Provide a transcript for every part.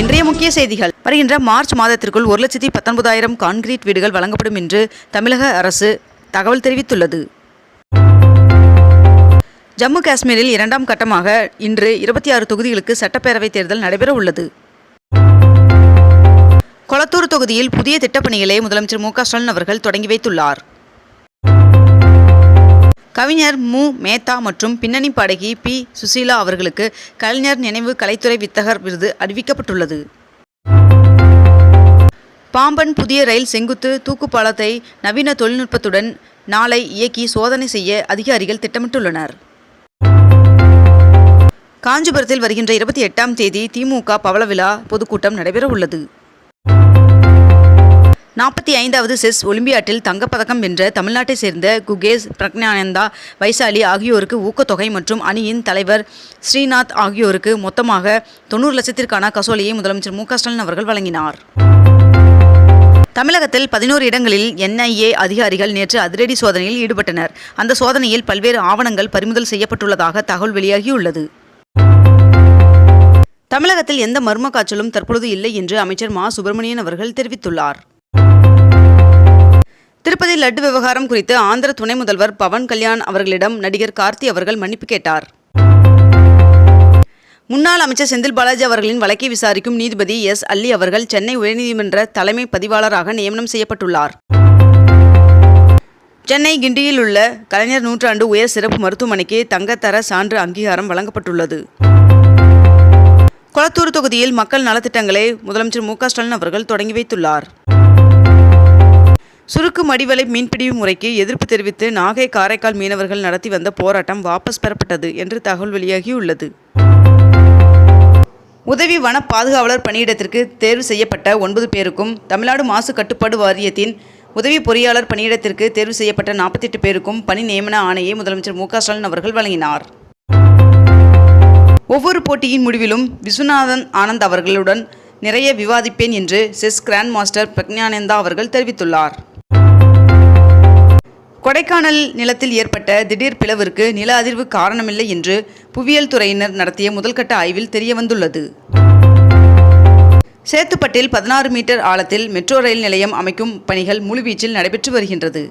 இன்றைய முக்கிய செய்திகள். வருகின்ற மார்ச் மாதத்திற்குள் ஒரு லட்சத்தி பத்தொன்பதாயிரம் கான்கிரீட் வீடுகள் வழங்கப்படும் என்று தமிழக அரசு தகவல் தெரிவித்துள்ளது. ஜம்மு காஷ்மீரில் இரண்டாம் கட்டமாக இன்று இருபத்தி ஆறு தொகுதிகளுக்கு சட்டப்பேரவைத் தேர்தல் நடைபெற உள்ளது. கொளத்தூர் தொகுதியில் புதிய திட்டப்பணிகளை முதலமைச்சர் மு க ஸ்டாலின் அவர்கள் தொடங்கி வைத்துள்ளார். கவிஞர் மு. மேத்தா மற்றும் பின்னணி பாடகி பி. சுசீலா அவர்களுக்கு கலைஞர் நினைவு கலைத்துறை வித்தகர் விருது அறிவிக்கப்பட்டுள்ளது. பாம்பன் புதிய ரயில் செங்குத்து தூக்குப்பாலத்தை நவீன தொழில்நுட்பத்துடன் நாளை இயக்கி சோதனை செய்ய அதிகாரிகள் திட்டமிட்டுள்ளனர். காஞ்சிபுரத்தில் வருகின்ற இருபத்தி எட்டாம் தேதி திமுக பவள விழா பொதுக்கூட்டம் நடைபெற உள்ளது நாற்பத்தி ஐந்தாவது செஸ் ஒலிம்பியாட்டில் தங்கப்பதக்கம் வென்ற தமிழ்நாட்டை சேர்ந்த குகேஷ் பிரக்ஞானந்தா வைசாலி ஆகியோருக்கு ஊக்கத்தொகை மற்றும் அணியின் தலைவர் ஸ்ரீநாத் ஆகியோருக்கு மொத்தமாக தொண்ணூறு லட்சத்திற்கான கசோலியை முதலமைச்சர் மு ஸ்டாலின் அவர்கள் வழங்கினார். தமிழகத்தில் பதினோரு இடங்களில் என்ஐஏ அதிகாரிகள் நேற்று அதிரடி சோதனையில் ஈடுபட்டனர். அந்த சோதனையில் பல்வேறு ஆவணங்கள் பறிமுதல் செய்யப்பட்டுள்ளதாக தகவல் வெளியாகியுள்ளது. தமிழகத்தில் எந்த மர்ம காய்ச்சலும் தற்பொழுது இல்லை என்று அமைச்சர் மா. சுப்பிரமணியன் அவர்கள் தெரிவித்துள்ளார். திருப்பதி லட்டு விவகாரம் குறித்து ஆந்திர துணை முதல்வர் பவன் கல்யாண் அவர்களிடம் நடிகர் கார்த்தி அவர்கள் மன்னிப்பு கேட்டார். முன்னாள் அமைச்சர் செந்தில் பாலாஜி அவர்களின் வழக்கை விசாரிக்கும் நீதிபதி எஸ் அல்லி அவர்கள் சென்னை உயர்நீதிமன்ற தலைமை பதிவாளராக நியமனம் செய்யப்பட்டுள்ளார். சென்னை கிண்டியில் உள்ள கலைஞர் நூற்றாண்டு உயர் சிறப்பு மருத்துவமனைக்கு தங்கத்தர சான்று அங்கீகாரம் வழங்கப்பட்டுள்ளது. கொளத்தூர் தொகுதியில் மக்கள் நலத்திட்டங்களை முதலமைச்சர் மு க ஸ்டாலின் அவர்கள் தொடங்கி வைத்துள்ளார். சுருக்கு மடிவலை மீன்பிடி முறைக்கு எதிர்ப்பு தெரிவித்து நாகை காரைக்கால் மீனவர்கள் நடத்தி வந்த போராட்டம் வாபஸ் பெறப்பட்டது என்று தகவல் வெளியாகியுள்ளது. உதவி வன பாதுகாவலர் பணியிடத்திற்கு தேர்வு செய்யப்பட்ட ஒன்பது பேருக்கும் தமிழ்நாடு மாசு கட்டுப்பாடு வாரியத்தின் உதவி பொறியாளர் பணியிடத்திற்கு தேர்வு செய்யப்பட்ட நாற்பத்தெட்டு பேருக்கும் பணி நியமன ஆணையை முதலமைச்சர் மு ஸ்டாலின் அவர்கள் வழங்கினார். ஒவ்வொரு போட்டியின் முடிவிலும் விஸ்வநாதன் ஆனந்த் அவர்களுடன் நிறைய விவாதிப்பேன் என்று செஸ் கிராண்ட் மாஸ்டர் பிரக்ஞானந்தா அவர்கள் தெரிவித்துள்ளார். கொடைக்கானல் நிலத்தில் ஏற்பட்ட திடீர் பிளவிற்கு நில அதிர்வு காரணமில்லை என்று புவியியல் துறையினர் நடத்திய முதல்கட்ட ஆய்வில் தெரியவந்துள்ளது. சேத்துப்பட்டில் பதினாறு மீட்டர் ஆழத்தில் மெட்ரோ ரயில் நிலையம் அமைக்கும் பணிகள் முழுவீச்சில் நடைபெற்று வருகின்றது.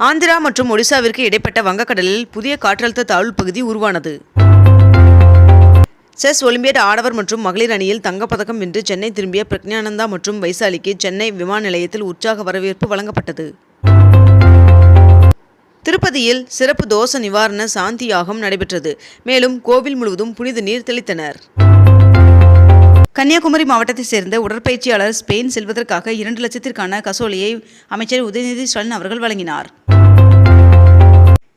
ஆந்திரா மற்றும் ஒடிசாவிற்கு இடைப்பட்ட வங்கக்கடலில் புதிய காற்றழுத்த தாழ்வு பகுதி உருவானது. செஸ் ஒலிம்பியட் ஆடவர் மற்றும் மகளிர் அணியில் தங்கப்பதக்கம் வென்று சென்னை திரும்பிய பிரக்ஞானந்தா மற்றும் வைசாலிக்கு சென்னை விமான நிலையத்தில் உற்சாக வரவேற்பு வழங்கப்பட்டது. திருப்பதியில் சிறப்பு தோஷ நிவாரண சாந்தி யாகம் நடைபெற்றது. மேலும் கோவில் முழுவதும் புனித நீர் தெளித்தனர். கன்னியாகுமரி மாவட்டத்தைச் சேர்ந்த உடற்பயிற்சியாளர் ஸ்பெயின் செல்வதற்காக இரண்டு லட்சத்திற்கான கசோலியை அமைச்சர் உதயநிதி ஸ்டாலின் அவர்கள் வழங்கினார்.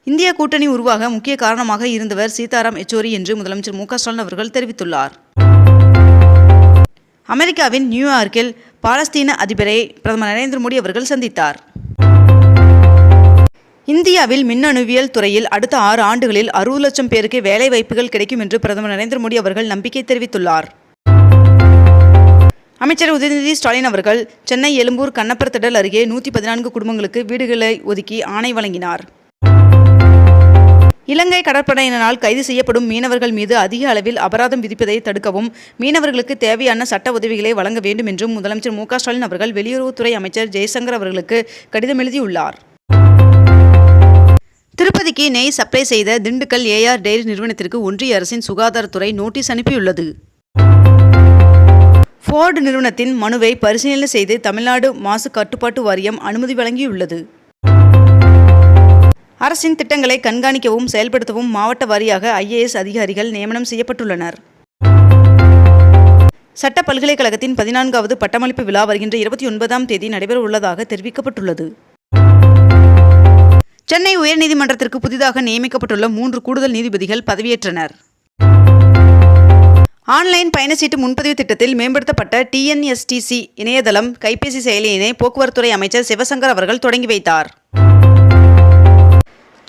இந்திய கூட்டணி உருவாக முக்கிய காரணமாக இருந்தவர் சீதாராம் யெச்சூரி என்று முதலமைச்சர் மு ஸ்டாலின் அவர்கள் தெரிவித்துள்ளார். அமெரிக்காவின் நியூயார்க்கில் பாலஸ்தீன அதிபரை பிரதமர் நரேந்திர மோடி அவர்கள் சந்தித்தார். இந்தியாவில் மின்னணுவியல் துறையில் அடுத்த ஆறு ஆண்டுகளில் அறுபது லட்சம் பேருக்கு வேலை வாய்ப்புகள் கிடைக்கும் என்று பிரதமர் நரேந்திர மோடி அவர்கள் நம்பிக்கை தெரிவித்துள்ளார். அமைச்சர் உதயநிதி ஸ்டாலின் அவர்கள் சென்னை எழும்பூர் கண்ணப்பர் திடல் அருகே நூற்றி பதினான்கு குடும்பங்களுக்கு வீடுகளை ஒதுக்கி ஆணை வழங்கினார். இலங்கை கடற்படையினரால் கைது செய்யப்படும் மீனவர்கள் மீது அதிக அளவில் அபராதம் விதிப்பதை தடுக்கவும் மீனவர்களுக்கு தேவையான சட்ட உதவிகளை வழங்க வேண்டும் என்றும் முதலமைச்சர் மு ஸ்டாலின் அவர்கள் வெளியுறவுத்துறை அமைச்சர் ஜெய்சங்கர் அவர்களுக்கு கடிதம் எழுதியுள்ளார். திருப்பதிக்கு நெய் சப்ளை செய்த திண்டுக்கல் ஏஆர் டெய்ரி நிறுவனத்திற்கு ஒன்றிய அரசின் சுகாதாரத்துறை நோட்டீஸ் அனுப்பியுள்ளது. ஃபோர்டு நிறுவனத்தின் மனுவை பரிசீலனை செய்து தமிழ்நாடு மாசு கட்டுப்பாட்டு வாரியம் அனுமதி வழங்கியுள்ளது. அரசின் திட்டங்களை கண்காணிக்கவும் செயல்படுத்தவும் மாவட்ட வாரியாக ஐஏஎஸ் அதிகாரிகள் நியமனம் செய்யப்பட்டுள்ளனர். சட்ட பல்கலைக்கழகத்தின் பதினான்காவது பட்டமளிப்பு விழா வருகின்ற இருபத்தி ஒன்பதாம் தேதி நடைபெற உள்ளதாக தெரிவிக்கப்பட்டுள்ளது. சென்னை உயர்நீதிமன்றத்திற்கு புதிதாக நியமிக்கப்பட்டுள்ள மூன்று கூடுதல் நீதிபதிகள் பதவியேற்றனர். ஆன்லைன் பயணச்சீட்டு முன்பதிவு திட்டத்தில் மேம்படுத்தப்பட்ட டிஎன்எஸ்டிசி இணையதளம் கைபேசி செயலியினை போக்குவரத்துறை அமைச்சர் சிவசங்கர் அவர்கள் தொடங்கி வைத்தார்.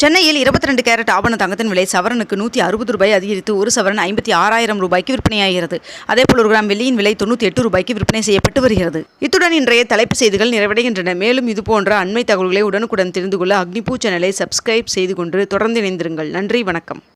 சென்னையில் இருபத்தி ரெண்டு கேரட் ஆபண தங்கத்தின் விலை சவரனுக்கு நூற்றி அறுபது ரூபாய் அதிகரித்து ஒரு சவரன் ஐம்பத்தி ஆறாயிரம் ரூபாய்க்கு விற்பனையாகிறது. அதேபோல் ஒரு கிராம் வெள்ளியின் விலை தொண்ணூற்றி எட்டு ரூபாய்க்கு விற்பனை செய்யப்பட்டு வருகிறது. இத்துடன் இன்றைய தலைப்பு செய்திகள் நிறைவடைகின்றன. மேலும் இதுபோன்ற அண்மை தகவல்களை உடனுக்குடன் தெரிந்து கொள்ள அக்னிபூ சேனலை சப்ஸ்கிரைப் செய்து கொண்டு தொடர்ந்து இணைந்திருங்கள். நன்றி வணக்கம்.